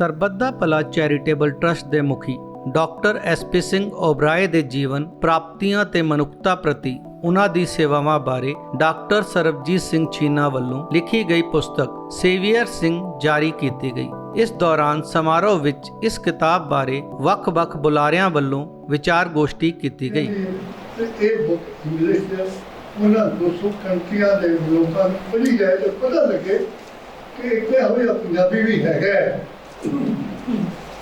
ਸਰਬੱਤ ਭਲਾ charitable trust ਦੇ ਮੁਖੀ ਡਾਕਟਰ ਐਸਪੀ ਸਿੰਘ ਓਬਰਾਏ ਦੇ ਜੀਵਨ, ਪ੍ਰਾਪਤੀਆਂ ਤੇ ਮਨੁੱਖਤਾ ਪ੍ਰਤੀ ਉਹਨਾਂ ਦੀ ਸੇਵਾਵਾਂ ਬਾਰੇ ਡਾਕਟਰ ਸਰਬਜੀਤ ਸਿੰਘ ਚੀਨਾ ਵੱਲੋਂ ਲਿਖੀ ਗਈ ਪੁਸਤਕ ਸੇਵੀਅਰ ਸਿੰਘ ਜਾਰੀ ਕੀਤੀ ਗਈ। ਇਸ ਦੌਰਾਨ ਸਮਾਰੋਹ ਵਿੱਚ ਇਸ ਕਿਤਾਬ ਬਾਰੇ ਵੱਖ-ਵੱਖ ਬੁਲਾਰਿਆਂ ਵੱਲੋਂ ਵਿਚਾਰ ਗੋਸ਼ਟੀ ਕੀਤੀ ਗਈ। ਇਹ ਬੁੱਕ ਇੰਗਲਿਸ਼ ਦੇ ਉਹਨਾਂ 200 ਕੰਟਰੀਆਂ ਦੇ ਲੋਕਾਂ ਨੂੰ ਪੜ੍ਹੀ ਜਾਏ ਤਾਂ ਪਤਾ ਲੱਗੇ ਕਿ ਇੱਕ ਇਹੋ ਪੰਜਾਬੀ ਵੀ ਹੈਗਾ ਜਿਹੜੇ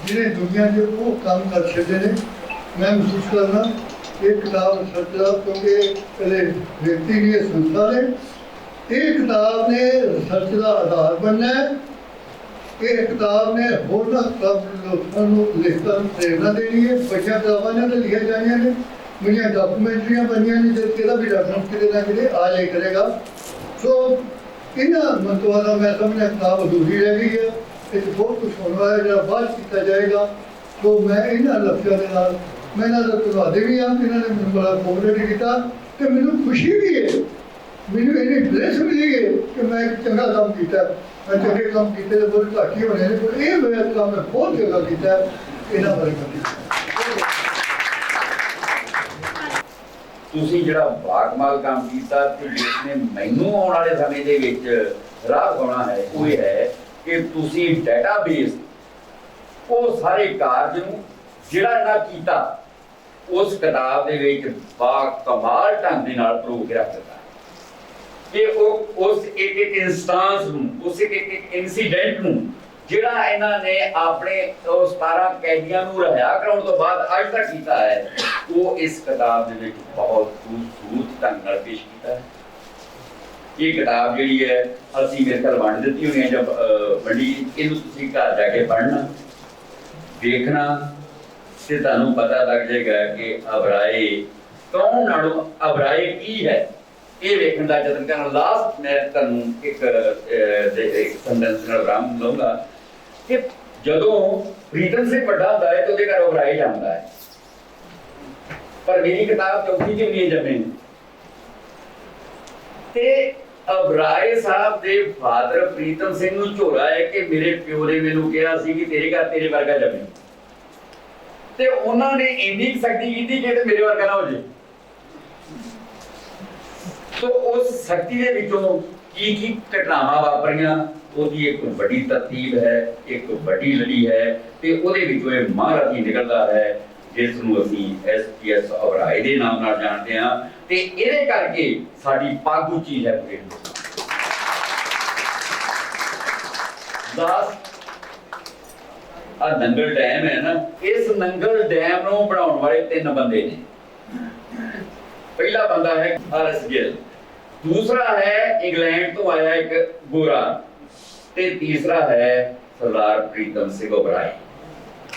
ਜਿਹਨੇ ਦੁਨੀਆ 'ਚ ਉਹ ਕੰਮ ਕਰ ਛੱਡੇ ਨੇ, ਮੈਂ ਮਹਿਸੂਸ ਕਰਨਾ ਇਹ ਕਿਤਾਬ ਸੱਚਾ ਕਿਉਂਕਿ ਇਹਦੇ ਵਿਅਕਤੀ ਦੀ ਸੰਸਥਾ ਨੇ। ਇਹ ਕਿਤਾਬ ਨੇ ਰਿਸਰਚ ਦਾ ਆਧਾਰ ਬਣਨਾ ਹੈ। ਇਹ ਕਿਤਾਬ ਨੇ ਹੋਰਨਾਂ ਲੋਕਾਂ ਨੂੰ ਲਿਖਣ ਨੂੰ ਪ੍ਰੇਰਨਾ ਦੇਣੀ ਹੈ। ਬੱਚਿਆਂ ਕਿਤਾਬਾਂ ਨੇ ਤਾਂ ਲਿਖੀਆਂ ਜਾਣੀਆਂ ਨੇ। ਮੇਰੀਆਂ ਡਾਕੂਮੈਂਟਰੀਆਂ ਬਣੀਆਂ ਨੇ ਜਦ ਕਿਹਦਾ ਵੀ ਡਾਕੂਮੈਂਟ ਕਿਤੇ ਨਾ ਕਿਤੇ ਆ ਜਾਇਆ ਕਰੇਗਾ। ਸੋ ਇਹਨਾਂ ਮੰਤਵਾਂ ਦਾ ਮੈਂ ਸਮਝਿਆ ਕਿਤਾਬ ਅਧੂਰੀ ਰਹਿ ਗਈ ਹੈ। ਇਹ ਬਹੁਤ ਕੁਝ ਹੋਣਾ ਵਾਲਾ ਹੈ ਜਿਹੜਾ ਬਾਅਦ ਕੀਤਾ ਜਾਏਗਾ। ਸੋ ਮੈਂ ਇਹਨਾਂ ਲਫ਼ਜ਼ਾਂ ਦੇ ਨਾਲ, ਮੈਂ ਇਹਨਾਂ ਦਾ ਧੰਨਵਾਦ ਵੀ ਹਾਂ, ਇਹਨਾਂ ਨੇ ਮੈਨੂੰ ਬੜਾ ਕੋਆਪਰੇਟ ਕੀਤਾ ਤੇ ਮੈਨੂੰ ਖੁਸ਼ੀ ਵੀ ਹੈ। ਮੈਨੂੰ ਇਹਨੀ ਬਲੇਸ ਮਿਲੀ ਹੈ ਕਿ ਮੈਂ ਇੱਕ ਚੰਗਾ ਕੰਮ ਕੀਤਾ। ਮੈਂ ਚੰਗੇ ਕੰਮ ਕੀਤੇ ਤੇ ਬਹੁਤ ਘੱਟ ਹੀ ਹੋਣੇ ਨੇ, ਪਰ ਇਹ ਮੇਰਾ ਕੰਮ ਮੈਂ ਬਹੁਤ ਜਗ੍ਹਾ ਕੀਤਾ, ਇਹਨਾਂ ਬਾਰੇ ਤੁਸੀਂ ਜਿਹੜਾ ਬਾਗਮਾਲ ਕੰਮ ਕੀਤਾ ਤੇ ਜਿਸ ਨੇ ਮੈਨੂੰ ਆਉਣ ਵਾਲੇ ਸਮੇਂ ਦੇ ਵਿੱਚ ਰਾਹ ਪਾਉਣਾ ਹੈ, ਉਹ ਇਹ ਹੈ ਕਿ ਤੁਸੀਂ ਡਾਟਾਬੇਸ ਉਹ ਸਾਰੇ ਕਾਰਜ ਨੂੰ ਜਿਹੜਾ ਇਹਨਾਂ ਕੀਤਾ, ਉਸ ਕਿਤਾਬ ਦੇ ਵਿੱਚ ਬਾ ਕਮਾਲ ਢੰਗ ਦੇ ਨਾਲ ਪ੍ਰੋ ਕੇ ਦਿੱਤਾ। ਕਿ ਉਹ ਉਸ ਇੱਕ ਇੱਕ ਇਨਸਟੈਂਸ ਨੂੰ, ਉਸ ਇੱਕ ਇੱਕ ਇਨਸੀਡੈਂਟ ਨੂੰ ਜਿਹੜਾ ਇਹਨਾਂ ਨੇ ਆਪਣੇ ਉਹ 17 ਕੈਦੀਆਂ ਨੂੰ ਰਿਹਾ ਕਰਾਉਣ ਤੋਂ ਬਾਅਦ ਅੱਜ ਤੱਕ ਕੀਤਾ ਹੈ, ਉਹ ਇਸ ਕਿਤਾਬ ਦੇ ਵਿੱਚ ਬਹੁਤ ਖੂਬਸੂਰਤ ਢੰਗ ਨਾਲ ਪੇਸ਼ ਕੀਤਾ ਹੈ। ਇਹ ਕਿਤਾਬ ਜਿਹੜੀ ਹੈ, ਅਸੀਂ ਮੇਰੇ ਘਰ ਵੰਡ ਦਿੱਤੀ ਹੋਈ ਹੈ ਜਦ ਵੰਡੀ, ਇਹਨੂੰ ਤੁਸੀਂ ਘਰ ਜਾ ਕੇ ਪੜ੍ਹਨਾ ਦੇਖਣਾ ਤੇ ਤੁਹਾਨੂੰ ਪਤਾ ਲੱਗ ਜਾਏਗਾ ਕਿ ਅਬਰਾਏ, ਕੌਣ ਨਾਲੋਂ ਅਬਰਾਏ ਕੀ ਹੈ? ਇਹ ਵੇਖਣ ਦਾ ਯਤਨ ਕਰਨਾ ਲਾਸਟ ਮੈਂ ਤੁਹਾਨੂੰ ਇੱਕ ਇੱਕ ਸੈਂਟੈਂਸ ਨਾਲ ਬ੍ਰਾਹਮ ਲਊਂਗਾ ਕਿ ਜਦੋਂ ਪ੍ਰੀਤਮ ਸਿੰਘ ਵੱਡਾ ਹੁੰਦਾ ਹੈ, ਤੇ ਉਹਦੇ ਘਰ ਅਬਰਾਏ ਜਾਂਦਾ ਹੈ। ਪਰ ਮੇਰੀ ਕਿਤਾਬ ਚੌਥੀ ਚ ਨਹੀਂ ਜਮੇ ਤੇ ਅਬਰਾਏ ਸਾਹਿਬ ਦੇ ਫਾਦਰ ਪ੍ਰੀਤਮ ਸਿੰਘ ਨੂੰ ਝੋਲਾ ਹੈ ਕਿ ਮੇਰੇ ਪਿਓ ਨੇ ਮੈਨੂੰ ਕਿਹਾ ਸੀ ਕਿ ਤੇਰੇ ਘਰ ਤੇਰੇ ਵਰਗਾ ਜੰਮੇ। ਤੇ ਉਹਨਾਂ ਨੇ ਇੰਨੀ ਸ਼ਕਤੀ ਕੀਤੀ ਕਿ ਤੇ ਮੇਰੇ ਵਰਗਾ ਨਾ ਹੋ ਜੇ। ਸੋ ਉਸ ਸ਼ਕਤੀ ਦੇ ਵਿੱਚੋਂ ਕੀ ਕੀ ਘਟਨਾਵਾਂ ਵਾਪਰੀਆਂ? ਉਹਦੀ ਇੱਕ ਵੱਡੀ ਤਰਤੀਬ ਹੈ, ਇੱਕ ਵੱਡੀ ਲੜੀ ਹੈ ਤੇ ਉਹਦੇ ਵਿੱਚੋਂ ਇਹ ਮਹਾਰਾਜ ਨਿਕਲਦਾ ਹੈ। ਜਿਸ ਨੂੰ ਅਸੀਂ ਐਸਪੀਐਸ ਔਰਾਏ ਦੇ ਨਾਮ ਨਾਲ ਜਾਣਦੇ ਹਾਂ ਤੇ ਇਹਦੇ ਕਰਕੇ ਸਾਡੀ ਪੱਗ ਉੱਚੀ ਹੈ ਪੂਰੇ ਦਾਸ ਆ ਨੰਗਲ ਡੈਮ ਹੈ ਨਾ, ਇਸ ਨੰਗਲ ਡੈਮ ਨੂੰ ਬਣਾਉਣ ਵਾਲੇ ਤਿੰਨ ਬੰਦੇ ਨੇ। ਪਹਿਲਾ ਬੰਦਾ ਹੈ ਆਰਐਸ ਗਿੱਲ, ਦੂਸਰਾ ਹੈ ਇੰਗਲੈਂਡ ਤੋਂ ਆਇਆ ਇੱਕ ਗੋਰਾ ਤੇ ਤੀਸਰਾ ਹੈ ਸਰਦਾਰ ਪ੍ਰੀਤਮ ਸਿੰਘ ਓਬਰਾਏ।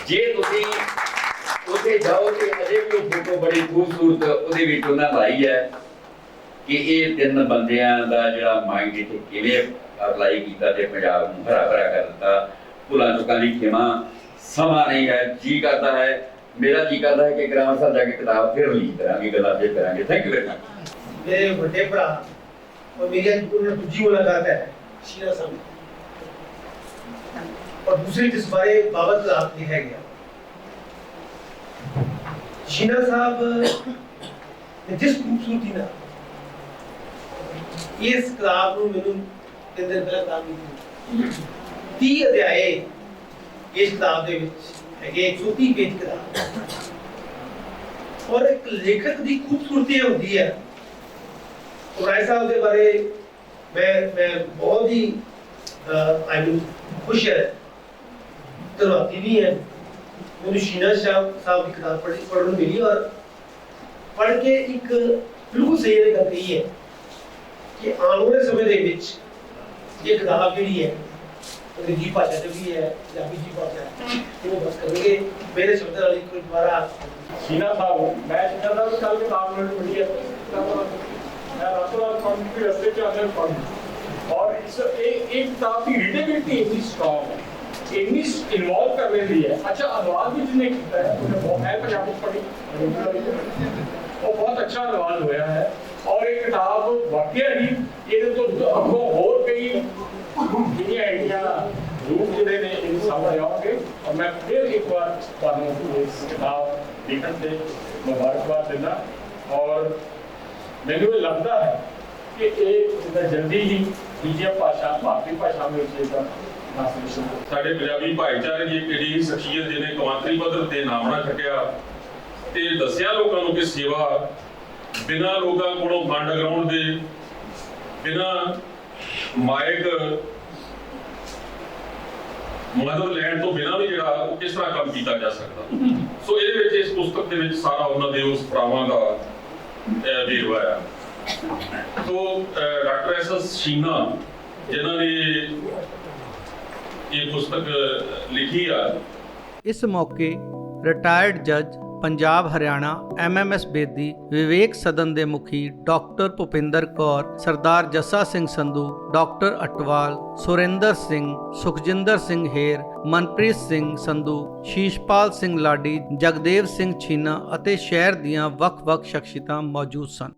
ਜੇ ਤੁਸੀਂ ਉੱਥੇ ਜਾਓ ਤੇ ਅਜੇ ਵੀ ਉਹ ਫੋਟੋ ਬੜੀ ਖੂਬਸੂਰਤ ਉਹਦੇ ਵਿੱਚ ਉਹਨਾਂ ਲਾਈ ਹੈ ਕਿ ਇਹ ਤਿੰਨ ਬੰਦਿਆਂ ਦਾ ਜਿਹੜਾ ਮਾਈਂਡ ਇੱਥੇ ਕਿਵੇਂ ਅਪਲਾਈ ਕੀਤਾ ਤੇ ਪੰਜਾਬ ਨੂੰ ਹਰਾ ਭਰਾ ਕਰ ਦਿੱਤਾ ਭੁੱਲਾਂ ਚੁੱਕਾਂ ਦੀ ਖਿਮਾ ਸਮਾਂ ਨਹੀਂ ਹੈ ਜੀ ਕਰਦਾ ਹੈ ਮੇਰਾ ਜੀ ਕਰਦਾ ਹੈ ਕਿ ਗ੍ਰਾਮ ਸਾਹਿਬ ਜਾ ਕੇ ਕਿਤਾਬ ਫਿਰ ਰਿਲੀਜ਼ ਕਰਾਂਗੇ ਗੱਲਾਂ ਫਿਰ ਕਰਾਂਗੇ ਥੈਂਕ ਯੂ ਵੈਰੀ ਮਚ ਮੇਰੇ ਵੱਡੇ ਭਰਾ और मेरी आज उन्होंने दूसरी मुलाकात है शीला साहब और दूसरी जिस बारे बाबत आप लिखा गया ਜੀਨਾ ਸਾਹਿਬ ਤੇ ਜਿਸ ਖੂਬਸੂਰਤੀ ਨਾਲ ਇਸ ਕਿਤਾਬ ਨੂੰ ਮੈਨੂੰ ਤਿੰਨ ਦਿਨ ਪਹਿਲਾਂ ਕੰਮ ਕੀਤੀ 30 ਅਧਿਆਏ ਇਸ ਕਿਤਾਬ ਦੇ ਵਿੱਚ ਹੈਗੇ 34 ਪੇਜ ਕਿਤਾਬ ਔਰ ਇੱਕ ਲੇਖਕ ਦੀ ਖੂਬਸੂਰਤੀ ਹੁੰਦੀ ਹੈ। ਰਾਏ ਸਾਹਿਬ ਦੇ ਬਾਰੇ ਮੈਂ ਮੈਂ ਬਹੁਤ ਹੀ ਆਈ ਐਮ ਖੁਸ਼ ਹੈ। ਤਰਵਾਤੀ ਵੀ ਹੈ। ਮੈਨੂੰ ਸ਼ੀਨਾ ਸ਼ਾਹ ਸਾਹਿਬ ਦੀ ਕਿਤਾਬ ਪੜ੍ਹੀ ਪੜ੍ਹਨ ਨੂੰ ਮਿਲੀ ਔਰ ਪੜ੍ਹ ਕੇ ਇੱਕ ਬਿਲਕੁਲ ਸਹੀ ਇਹ ਗੱਲ ਕਹੀ ਹੈ ਕਿ ਆਉਣ ਵਾਲੇ ਸਮੇਂ ਦੇ ਵਿੱਚ ਇਹ ਕਿਤਾਬ ਜਿਹੜੀ ਹੈ, ਅੰਗਰੇਜ਼ੀ ਭਾਸ਼ਾ ਚ ਵੀ ਹੈ, ਪੰਜਾਬੀ ਦੀ ਭਾਸ਼ਾ ਉਹ ਬਸ ਕਰਨਗੇ। ਮੇਰੇ ਸ਼ਬਦ ਨਾਲ ਕੋਈ ਦੁਬਾਰਾ ਸ਼ੀਨਾ ਸਾਹਿਬ, ਮੈਂ ਸ਼ੀਨਾ ਸਾਹਿਬ ਕੱਲ ਕਿਤਾਬ ਨੂੰ ਮਿਲੀ ਹੈ। ਮੈਂ ਰਾਤੋਂ ਕੰਪਿਊਟਰ ਰਸਤੇ ਚ ਆਉਂਦੇ ਪੜ੍ਹ ਔਰ ਇਸ ਇਹ ਇੱਕ ਕਿਤਾਬ ਦੀ ਰੀਡੇਬਿਲਟੀ ਇੰਨੀ ਸਟਰੋਂਗ ਹੈ। ਇੰਨੀ ਇਨਵੋਲਵ ਕਰ ਲੈਂਦੀ ਹੈ। ਅੱਛਾ, ਅਨੁਵਾਦ ਵੀ ਜਿਹਨੇ ਕੀਤਾ ਹੈ, ਉਹਨੇ ਬਹੁਤ ਹੈ ਪੰਜਾਬੀ ਪੜ੍ਹੀ ਉਹ ਬਹੁਤ ਅੱਛਾ ਅਨੁਵਾਦ ਹੋਇਆ ਹੈ। ਔਰ ਇਹ ਕਿਤਾਬ ਵਾਕਿਆ ਹੀ ਇਹਦੇ ਤੋਂ ਅੱਗੋਂ ਹੋਰ ਕਈ ਜਿਹੜੀਆਂ ਆਈਡੀਆ ਰੂਪ ਜਿਹੜੇ ਨੇ ਇਹ ਸਾਹਮਣੇ ਆਉਣਗੇ। ਔਰ ਮੈਂ ਫਿਰ ਇੱਕ ਵਾਰ ਤੁਹਾਨੂੰ ਇਸ ਕਿਤਾਬ ਲਿਖਣ ਤੇ ਮੁਬਾਰਕਬਾਦ ਦਿੰਦਾ। ਔਰ ਮੈਨੂੰ ਇਹ ਲੱਗਦਾ ਹੈ ਕਿ ਇਹ ਜਿੱਦਾਂ ਜਲਦੀ ਹੀ ਦੂਜੀਆਂ ਭਾਸ਼ਾ ਭਾਰਤੀ ਭਾਸ਼ਾ ਵਿੱਚ ਇਹਦਾ ਸਾਡੇ ਪੰਜਾਬੀ ਭਾਈਚਾਰੇ ਦੀ ਏਡੀ ਸ਼ਖਸੀਅਤ ਜਿਹਨੇ ਕੌਮਾਂਤਰੀ ਪੱਧਰ ਤੇ ਨਾਮਣਾ ਖੱਟਿਆ ਤੇ ਦੱਸਿਆ ਲੋਕਾਂ ਨੂੰ ਕਿ ਸੇਵਾ ਬਿਨਾਂ ਲੋਕਾਂ ਕੋਲੋਂ ਫੰਡ ਗਰਾਊਂਡ ਦੇ ਬਿਨਾਂ ਮਾਇਕ ਮਦਦ ਲੈਣ ਤੋਂ ਬਿਨਾਂ ਵੀ ਜਿਹੜਾ ਉਹ ਕਿਸ ਤਰ੍ਹਾਂ ਕੰਮ ਕੀਤਾ ਜਾ ਸਕਦਾ। ਸੋ ਇਹਦੇ ਵਿੱਚ ਇਸ ਪੁਸਤਕ ਦੇ ਵਿੱਚ ਸਾਰਾ ਉਹਨਾਂ ਦੇ ਉਸ ਭਰਾਵਾਂ ਦਾ ਵੇਰਵਾ ਆ। So doctor S S Sheena, ਜਿਨ੍ਹਾਂ ਨੇ ਇਹ ਪੁਸਤਕ ਲਿਖੀ ਆ। ਇਸ ਮੌਕੇ ਰਿਟਾਇਰਡ ਜੱਜ ਪੰਜਾਬ, ਹਰਿਆਣਾ ਐਮਐਮਐਸ ਬੇਦੀ, ਵਿਵੇਕ ਸਦਨ ਦੇ ਮੁਖੀ, ਡਾਕਟਰ ਭੁਪਿੰਦਰ ਕੌਰ, ਸਰਦਾਰ ਜੱਸਾ ਸਿੰਘ ਸੰਧੂ, ਡਾਕਟਰ ਅਟਵਾਲ, ਸੁਰਿੰਦਰ ਸਿੰਘ, ਸੁਖਜਿੰਦਰ ਸਿੰਘ ਹੇਰ, ਮਨਪ੍ਰੀਤ ਸਿੰਘ ਸੰਧੂ, ਸ਼ੀਸ਼ਪਾਲ ਸਿੰਘ ਲਾਡੀ, ਜਗਦੇਵ ਸਿੰਘ ਛੀਨਾ ਅਤੇ ਸ਼ਹਿਰ ਦੀਆਂ ਵੱਖ-ਵੱਖ ਸ਼ਖਸੀਅਤਾਂ ਮੌਜੂਦ ਸਨ।